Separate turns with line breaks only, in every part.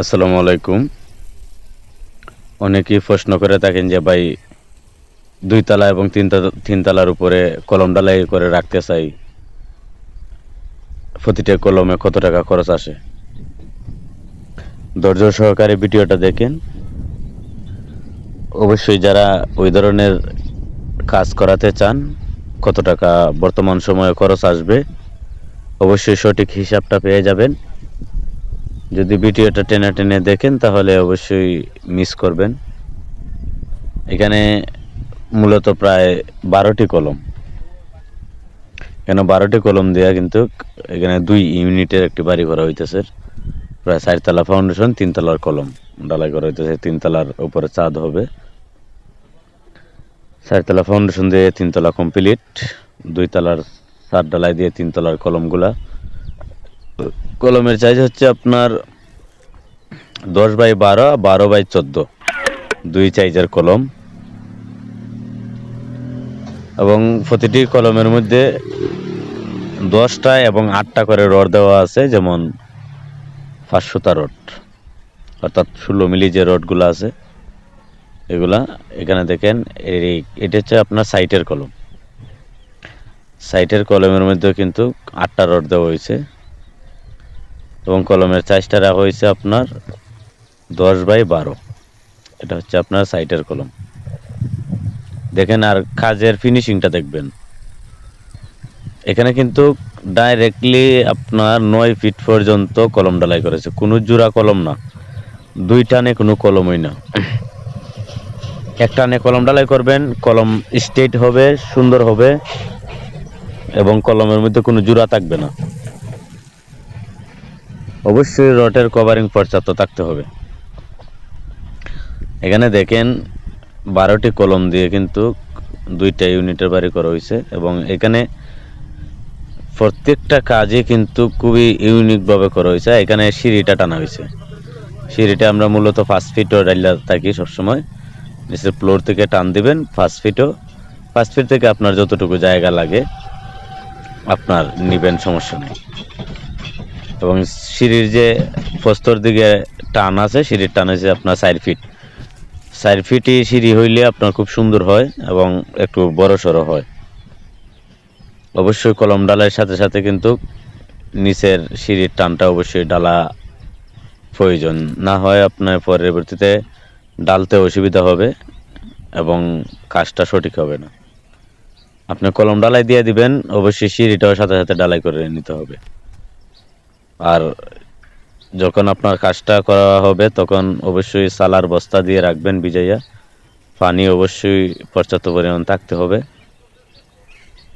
আসসালামু আলাইকুম। অনেকেই প্রশ্ন করে থাকেন যে, ভাই, দুই তলা এবং তিন তিন তলার উপরে কলম ডালাই করে রাখতে চাই। প্রতিটা কলমে কত টাকা খরচ আসে? ধৈর্য সহকারে ভিডিওটা দেখেন। অবশ্যই যারা ওই ধরনের কাজ করাতে চান, কত টাকা বর্তমান সময়ে খরচ আসবে, অবশ্যই সঠিক হিসাবটা পেয়ে যাবেন। যদি ভিডিওটা টেনে টেনে দেখেন, তাহলে অবশ্যই মিস করবেন। এখানে মূলত প্রায় বারোটি কলম। এখানে বারোটি কলম দেওয়া কিন্তু এখানে দুই ইউনিটের একটি বাড়ি করা হইতেছে। প্রায় চারতলা ফাউন্ডেশন তিনতলার কলম। ডালাই করা হইতেছে, তিনতলার উপরে চাঁদ হবে। চারতলা ফাউন্ডেশন দিয়ে তিনতলা কমপ্লিট দুই তলার চার ডালাই দিয়ে তিনতলার কলমগুলা। কলমের সাইজ হচ্ছে আপনার দশ বাই বারো বারো বাই চোদ্দ। দুই সাইজের কলম। এবং প্রতিটি কলমের মধ্যে দশটা এবং আটটা করে রড দেওয়া আছে, যেমন পাঁচশোটা রড। অর্থাৎ ষোলো মিলি যে রডগুলো আছে, এগুলা এখানে দেখেন এটা হচ্ছে আপনার সাইটের কলম। সাইটের কলমের মধ্যে কিন্তু আটটা রড দেওয়া হয়েছে। এবং কলমের সাইজটা রাখা হয়েছে আপনার দশ বাই বারো। এটা হচ্ছে আপনার সাইটের কলম। দেখেন আর কাজের ফিনিশিংটা দেখবেন। এখানে কিন্তু ডাইরেক্টলি আপনার নয় ফিট পর্যন্ত কলম ডালাই করেছে। কোনো জোড়া কলম না। দুই টানে কোনো কলমই না। এক টানে কলম ডালাই করবেন, কলম স্ট্রেট হবে, সুন্দর হবে এবং কলমের মধ্যে কোনো জোড়া থাকবে না। অবশ্যই রটের কভারিং পর্যাপ্ত থাকতে হবে। এখানে দেখেন বারোটি কলম দিয়ে কিন্তু দুইটা ইউনিটের বাড়ি করা হয়েছে এবং এখানে প্রত্যেকটা কাজে কিন্তু খুবই ইউনিকভাবে করা হয়েছে। এখানে সিঁড়িটা টানা হয়েছে। সিঁড়িটা আমরা মূলত ফার্স্ট ফিটও ডাইলা থাকি সবসময়। নিচের ফ্লোর থেকে টান দিবেন ফার্স্ট ফিটও ফার্স্ট ফিট থেকে আপনার যতটুকু জায়গা লাগে, আপনার নিবেন, সমস্যা নেই। এবং সিঁড়ির যে প্রস্তর দিকে টান আছে, সিঁড়ির টান হয়েছে আপনার চার ফিট চার ফিটই সিঁড়ি হইলে আপনার খুব সুন্দর হয় এবং একটু বড় সড়ো হয়। অবশ্যই কলম ডালার সাথে সাথে কিন্তু নিচের সিঁড়ির টানটা অবশ্যই ডালা প্রয়োজন। না হয় আপনার পরবর্তীতে ডালতে অসুবিধা হবে এবং কাজটা সঠিক হবে না। আপনি কলম ডালাই দিয়ে দিবেন, অবশ্যই সিঁড়িটাও সাথে সাথে ডালাই করে নিতে হবে। আর যখন আপনার কাজটা করা হবে, তখন অবশ্যই সালার বস্তা দিয়ে রাখবেন ভিজাইয়া। পানি অবশ্যই পর্যাপ্ত পরিমাণ থাকতে হবে।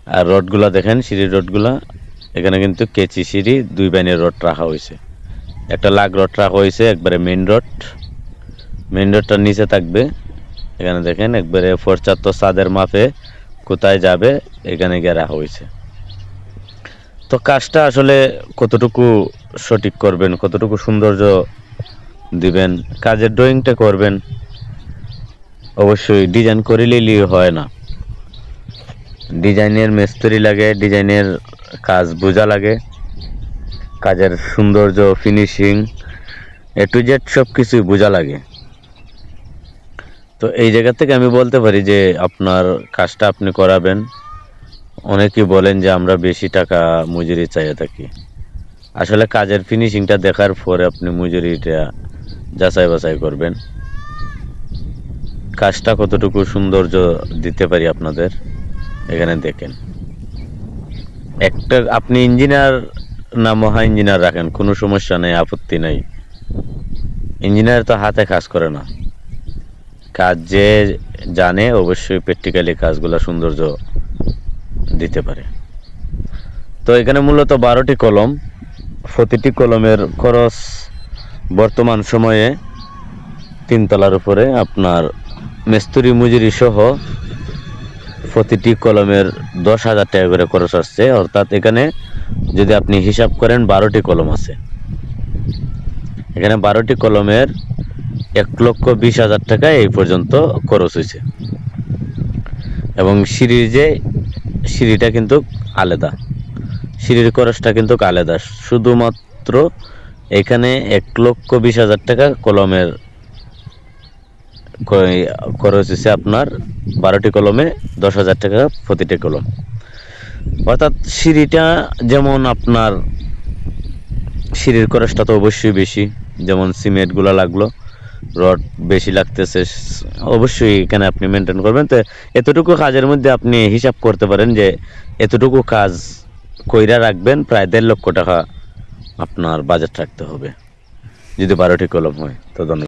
আর রডগুলা দেখেন, সিঁড়ির রডগুলা। এখানে কিন্তু কেচি সিঁড়ি, দুই ব্যানের রড রাখা হয়েছে। একটা লাগ রড রাখা হয়েছে, একবারে মেন রড। মেন রডটার নিচে থাকবে। এখানে দেখেন, একবারে পর্যাপ্ত সাদের মাপে কোথায় যাবে, এখানে গিয়ে রাখা হয়েছে। তো কাজটা আসলে কতটুকু সঠিক করবেন, কতটুকু সৌন্দর্য দিবেন, কাজের ড্রয়িংটা করবেন, অবশ্যই ডিজাইন করিলেই হয় না। ডিজাইনের মিস্ত্রি লাগে ডিজাইনের কাজ বোঝা লাগে, কাজের সৌন্দর্য ফিনিশিং এ টু জেড সব কিছুই বোঝা লাগে। তো এই জায়গা থেকে আমি বলতে পারি যে আপনার কাজটা আপনি করাবেন। অনেকেই বলেন যে আমরা বেশি টাকা মজুরি চাইয়ে থাকি। আসলে কাজের ফিনিশিংটা দেখার পরে আপনি মজুরিটা যাচাই বাছাই করবেন। কাজটা কতটুকু সৌন্দর্য দিতে পারি আপনাদের, এখানে দেখেন। একটা, আপনি ইঞ্জিনিয়ার না মহা ইঞ্জিনিয়ার রাখেন, কোনো সমস্যা নেই, আপত্তি নেই। ইঞ্জিনিয়ার তো হাতে কাজ করে না। কাজ যে জানে, অবশ্যই প্র্যাকটিক্যালি কাজগুলো সৌন্দর্য দিতে পারে। তো এখানে মূলত বারোটি কলম, প্রতিটি কলমের খরচ বর্তমান সময়ে তিনতলার উপরে আপনার মেস্তুরি মজুরি সহ প্রতিটি কলমের দশ হাজার টাকা করে খরচ আসছে। অর্থাৎ এখানে যদি আপনি হিসাব করেন বারোটি কলম আছে। এখানে বারোটি কলমের এক লক্ষ বিশ হাজার টাকা এই পর্যন্ত খরচ হয়েছে। এবং সিঁড়ির যে সিঁড়িটা কিন্তু আলাদা। সিঁড়ির খরচটা কিন্তু আলাদা। শুধুমাত্র এখানে এক লক্ষ বিশ হাজার টাকা কলমের খরচ হচ্ছে আপনার বারোটি কলমে দশ হাজার টাকা প্রতিটি কলম। অর্থাৎ সিঁড়িটা যেমন আপনার সিঁড়ির খরচটা তো অবশ্যই বেশি, যেমন সিমেন্টগুলো লাগল রড বেশি লাগতেছে, অবশ্যই এখানে আপনি মেনটেন করবেন। তো এতটুকু কাজের মধ্যে আপনি হিসাব করতে পারেন যে এতটুকু কাজ কইরা রাখবেন, প্রায় দেড় লক্ষ টাকা আপনার বাজেট রাখতে হবে। যদি বারোটি কলম হয়, তো